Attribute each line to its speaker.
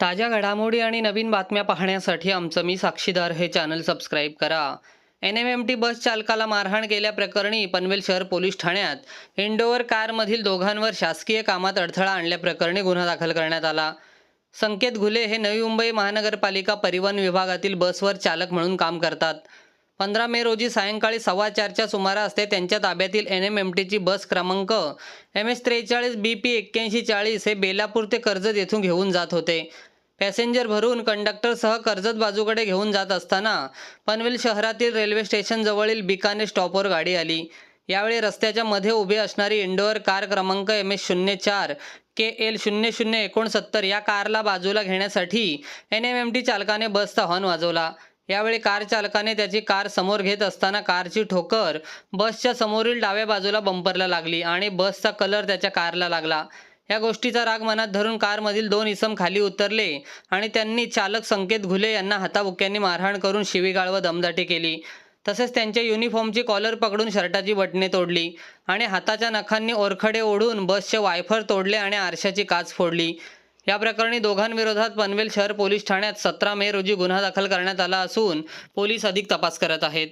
Speaker 1: ताज्या घडामोडी आणि नवीन बातम्या पाहण्यासाठी आमचं मी साक्षीदार हे चॅनल सबस्क्राईब करा. N M M T bus चालकाला मारहाण केल्याप्रकरणी पनवेल शहर पोलीस ठाण्यात इंडोवर कारमधील दोघांवर शासकीय कामात अडथळा आणल्याप्रकरणी गुन्हा दाखल करण्यात आला. संकेत घुले हे नवी मुंबई महानगरपालिका परिवहन विभागातील बसवर चालक म्हणून काम करतात. पंधरा मे रोजी सायंकाळी सव्वा चारच्या सुमारास ते त्यांच्या ताब्यातील एन एम एम टीची बस क्रमांक एम एस त्रेचाळीस बी पी एक्क्याऐंशी चाळीस हे बेलापूर ते कर्जत येथून घेऊन जात होते. पॅसेंजर भरून कंडक्टरसह कर्जत बाजूकडे घेऊन जात असताना पनवेल शहरातील रेल्वे स्टेशनजवळील बिकाने स्टॉपवर गाडी आली. यावेळी रस्त्याच्या मध्ये उभी असणारी इंडोअर कार क्रमांक एम एस शून्य चार के एल शून्य शून्य एकोणसत्तर या कारला बाजूला घेण्यासाठी एन एम एम टी चालकाने बसचा हॉर्न वाजवला. यावेळी कार चालकाने त्याची कार समोर घेत असताना कारची ठोकर बसच्या समोरील डाव्या बाजूला बंपरला लागली आणि बसचा कलर त्याच्या कारला लागला. या गोष्टीचा राग मनात धरून कारमधील दोन इसम खाली उतरले आणि त्यांनी चालक संकेत घुले यांना हाताबुक्यांनी मारहाण करून शिवीगाळ व दमदाटी केली. तसेच त्यांच्या युनिफॉर्मची कॉलर पकडून शर्टाची बटणे तोडली आणि हाताच्या नखांनी ओरखडे ओढून बसचे वायफर तोडले आणि आरशाची काच फोडली. या प्रकरणी दोघांविरोधात पनवेल शहर पोलीस ठाण्यात सतरा मे रोजी गुन्हा दाखल करण्यात आला असून पोलीस अधिक तपास करत आहेत.